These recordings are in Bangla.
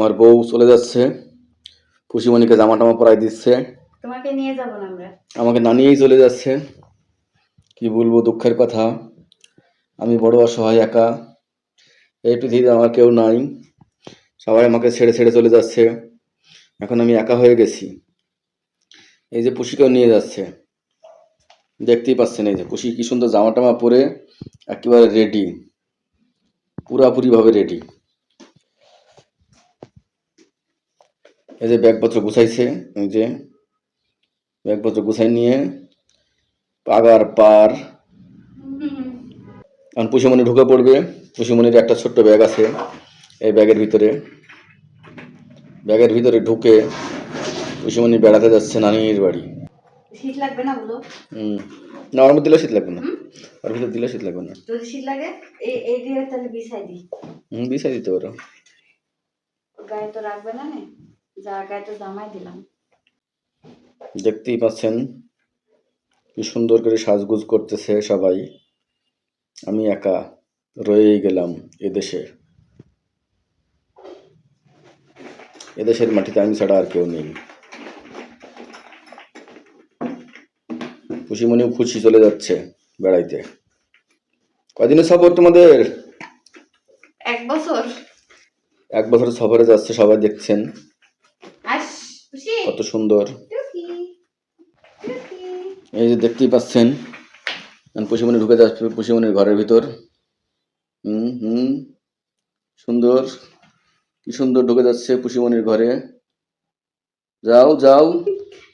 আমার বউ চলে যাচ্ছে। পুষিমণিকে জামা টামা পরাই দিচ্ছে। তোমাকে নিয়ে যাব না আমরা। আমাকে না নিয়েই চলে যাচ্ছে। কি বলব দুঃখের কথা। আমি বড় অসহায় একা। এই পৃথিবীতে আমার কেউ নাই। সবাই আমাকে ছেড়ে ছেড়ে চলে যাচ্ছে। এখন আমি একা হয়ে গেছি। এই যে পুষিকেও নিয়ে যাচ্ছে। দেখতেই পাচ্ছেন এই যে পুষি কি সুন্দর জামা টামা পরে একেবারে রেডি পুরাপুরি ভাবে রেডি এই যে ব্যাগপত্র গুছাইছে এই যে ব্যাগপত্র গুছাই নিয়ে পাগার পার। এখন পুষিমণি ঢুকে পড়বে। পুষিমণির একটা ছোট্ট ব্যাগ আছে এই ব্যাগের ভিতরে। ব্যাগের ভিতরে ঢুকে পুষিমণি বেড়াতে যাচ্ছে নানির বাড়ি। শীত লাগবে না বলো? হুম। না ওর মধ্যে শীত লাগবে না। ওর ভিতরে দিলেও শীত লাগবে না। যদি শীত লাগে এই এই দিয়ে তাহলে বিছাই দিই। হুম বিছাই দিতে পারো। গায়ে তো রাখবে না নে। তো জামাই দিলাম। দেখতেই পাচ্ছেন কি সুন্দর করে সাজগুজ করতেছে সবাই। আমি একা রয়েই গেলাম এদেশে। এদেশের মাটিতে আমি ছাড়া আর কেউ নেই। খুশি মনেও খুশি চলে যাচ্ছে বেড়াইতে। কদিনের সফর তোমাদের? এক বছর। এক বছর সফরে যাচ্ছে সবাই দেখছেন। কত সুন্দর। এই যে দেখতেই পাচ্ছেন পুষিমণি ঢুকে যাচ্ছে পুষিমণির ঘরের ভিতর। হুম হুম সুন্দর। কি সুন্দর ঢুকে যাচ্ছে পুষিমণির ঘরে। যাও যাও।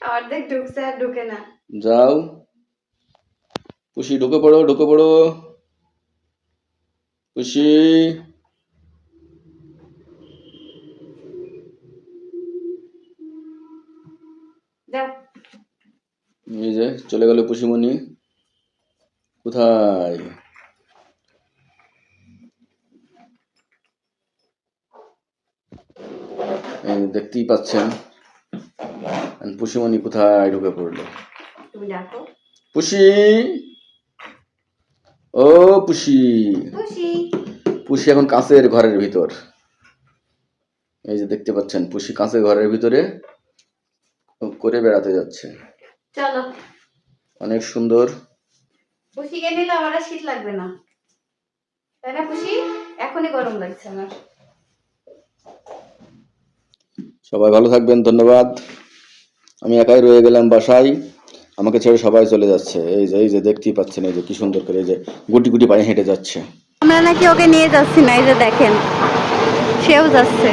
অর্ধেক ঢুকছে আর ঢুকে না। যাও। পুষি ঢুকে পড়ো ঢুকে পড়ো। পুষি। এই যে চলে গেল পুষিমণি। কোথায়? দেখতেই পাচ্ছেন। পুষিমণি কোথায় ঢুকে পড়ল? পুষি! ও পুষি। পুষি। এখন কাঁচের ঘরের ভিতর। এই যে দেখতে পাচ্ছেন পুষি কাঁচের ঘরের ভিতরে করে বেড়াতে যাচ্ছে। চলো। অনেক সুন্দর। পুষিকে নিলে আমার আর শীত লাগবে না। তাই না পুষি? এখনই গরম লাগছে আমার। সবাই ভালো থাকবেন ধন্যবাদ। আমি একাই রয়ে গেলাম বাসায়। আমাকে ছেড়ে সবাই চলে যাচ্ছে। এই যে এই যে দেখতেই পাচ্ছেন এই যে কি সুন্দর করে এই যে গুটি গুটি পায়ে হেঁটে যাচ্ছে। আমরা নাকি ওকে নিয়ে যাচ্ছি না এই যে দেখেন। সেও যাচ্ছে।